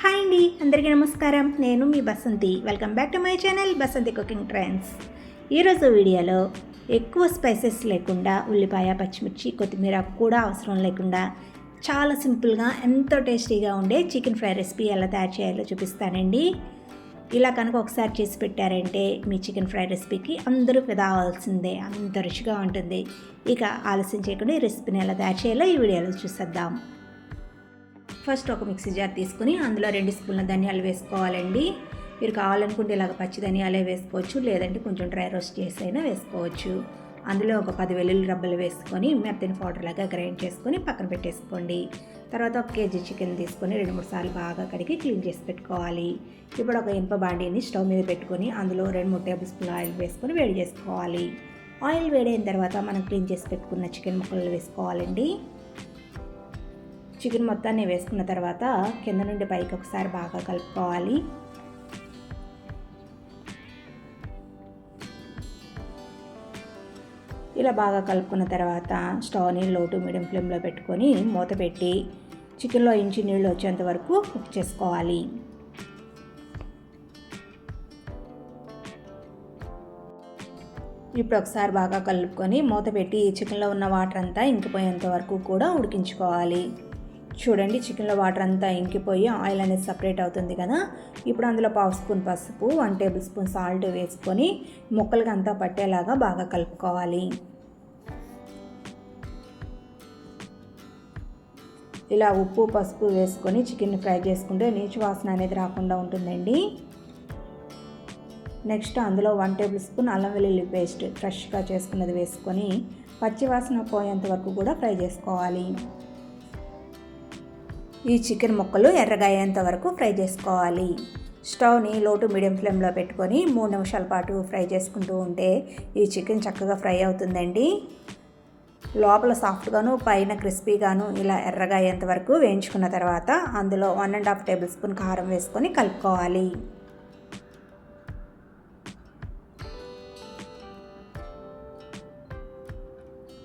Hi అండి అందరికీ నమస్కారం. నేను మీ Basanti. Welcome back to my channel Basanti cooking trends ఈరోజు వీడియోలో ఎక్కువ స్పైసెస్ లేకుండా ఉల్లిపాయ పచ్చిమిర్చి కొత్తిమీర కూడా అవసరం లేకుండా చాలా సింపుల్గా ఎంతో టేస్టీగా ఉండే చికెన్ ఫ్రై రెసిపీ ఎలా తయారు చేయాలో చూపిస్తానండి. ఇలా కనుక ఒకసారి చేసి పెట్టారంటే మీ చికెన్ ఫ్రై రెసిపీకి అందరూ ఫిదా అవ్వాల్సిందే అంత రుచిగా ఉంటుంది. ఇక ఆలస్యం చేయకుండా ఈ రెసిపీని ఎలా తయారు చేయాలో ఈ వీడియోలో చూసేద్దాం. ఫస్ట్ ఒక మిక్సీ జార్ తీసుకుని అందులో రెండు స్పూన్ల ధనియాలు వేసుకోవాలండి. మీరు కావాలనుకుంటే ఇలాగ పచ్చి ధనియాలే వేసుకోవచ్చు లేదంటే కొంచెం డ్రై రోస్ట్ చేసి అయినా వేసుకోవచ్చు. అందులో ఒక పది వెల్లుల్లి రబ్బలు వేసుకొని మెత్తని పౌడర్ లాగా గ్రైండ్ చేసుకొని పక్కన పెట్టేసుకోండి. తర్వాత ఒక కేజీ చికెన్ తీసుకొని రెండు మూడు సార్లు బాగా కడిగి క్లీన్ చేసి పెట్టుకోవాలి. ఇప్పుడు ఒక ఇనుప బాండీని స్టవ్ మీద పెట్టుకొని అందులో రెండు మూడు టేబుల్ స్పూన్ ఆయిల్ వేసుకొని వేడి చేసుకోవాలి. ఆయిల్ వేడైన తర్వాత మనం క్లీన్ చేసి పెట్టుకున్న చికెన్ ముక్కలు వేసుకోవాలండి. చికెన్ మొత్తాన్ని వేసుకున్న తర్వాత కింద నుండి పైకి ఒకసారి బాగా కలుపుకోవాలి. ఇలా బాగా కలుపుకున్న తర్వాత స్టవ్ని లో టు మీడియం ఫ్లేమ్లో పెట్టుకొని మూత పెట్టి చికెన్లో ఇంచి నీళ్ళు వచ్చేంత వరకు కుక్ చేసుకోవాలి. ఇప్పుడు ఒకసారి బాగా కలుపుకొని మూత పెట్టి చికెన్లో ఉన్న వాటర్ అంతా ఇంకిపోయేంత వరకు కూడా ఉడికించుకోవాలి. చూడండి చికెన్లో వాటర్ అంతా ఇంకిపోయి ఆయిల్ అనేది సపరేట్ అవుతుంది కదా. ఇప్పుడు అందులో పావు స్పూన్ పసుపు వన్ టేబుల్ స్పూన్ సాల్ట్ వేసుకొని ముక్కలకి అంతా పట్టేలాగా బాగా కలుపుకోవాలి. ఇలా ఉప్పు పసుపు వేసుకొని చికెన్ ఫ్రై చేసుకుంటే నీచు వాసన అనేది రాకుండా ఉంటుందండి. నెక్స్ట్ అందులో వన్ టేబుల్ స్పూన్ అల్లం వెల్లుల్లి పేస్ట్ ఫ్రెష్గా చేసుకున్నది వేసుకొని పచ్చివాసన పోయేంత వరకు కూడా ఫ్రై చేసుకోవాలి. ఈ చికెన్ ముక్కలు ఎర్రగాయేంత వరకు ఫ్రై చేసుకోవాలి. స్టవ్ని లోటు మీడియం ఫ్లేమ్లో పెట్టుకొని మూడు నిమిషాల పాటు ఫ్రై చేసుకుంటూ ఉంటే ఈ చికెన్ చక్కగా ఫ్రై అవుతుందండి. లోపల సాఫ్ట్గాను పైన క్రిస్పీగాను ఇలా ఎర్రగా అయ్యేంత వరకు వేయించుకున్న తర్వాత అందులో one and half tablespoon కారం వేసుకొని కలుపుకోవాలి.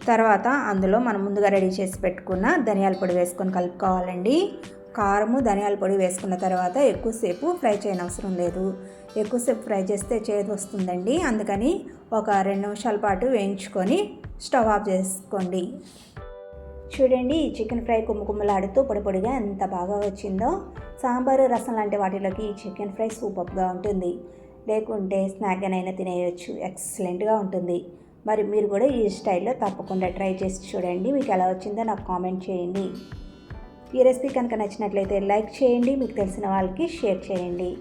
తర్వాత అందులో మనం ముందుగా రెడీ చేసి పెట్టుకున్న ధనియాల పొడి వేసుకొని కలుపుకోవాలండి. కారము ధనియాల పొడి వేసుకున్న తర్వాత ఎక్కువసేపు ఫ్రై చేయనవసరం లేదు. ఎక్కువసేపు ఫ్రై చేస్తే చేదు వస్తుందండి. అందుకని ఒక రెండు నిమిషాల పాటు వేయించుకొని స్టవ్ ఆఫ్ చేసుకోండి. చూడండి చికెన్ ఫ్రై కుమ్ముకుమ్మలాడుతూ పొడి పొడిగా ఎంత బాగా వచ్చిందో. సాంబారు రసం లాంటి వాటిలోకి ఈ చికెన్ ఫ్రై సూపర్గా ఉంటుంది. లేకుంటే స్నాక్ అయినా తినేయచ్చు ఎక్సలెంట్గా ఉంటుంది. మరి మీరు కూడా ఈ స్టైల్లో తప్పకుండా ట్రై చేసి చూడండి. మీకు ఎలా వచ్చిందో నాకు కామెంట్ చేయండి. ఈ రెసిపీ కనుక నచ్చినట్లయితే లైక్ చేయండి మీకు తెలిసిన వాళ్ళకి షేర్ చేయండి.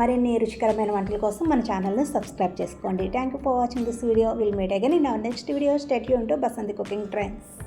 మరిన్ని రుచికరమైన వంటల కోసం మన ఛానల్ని సబ్స్క్రైబ్ చేసుకోండి. Thank you for watching this video will meet again in our next video స్టెట్ యూ ఉంటూ బసంతి కుకింగ్ ట్రెండ్స్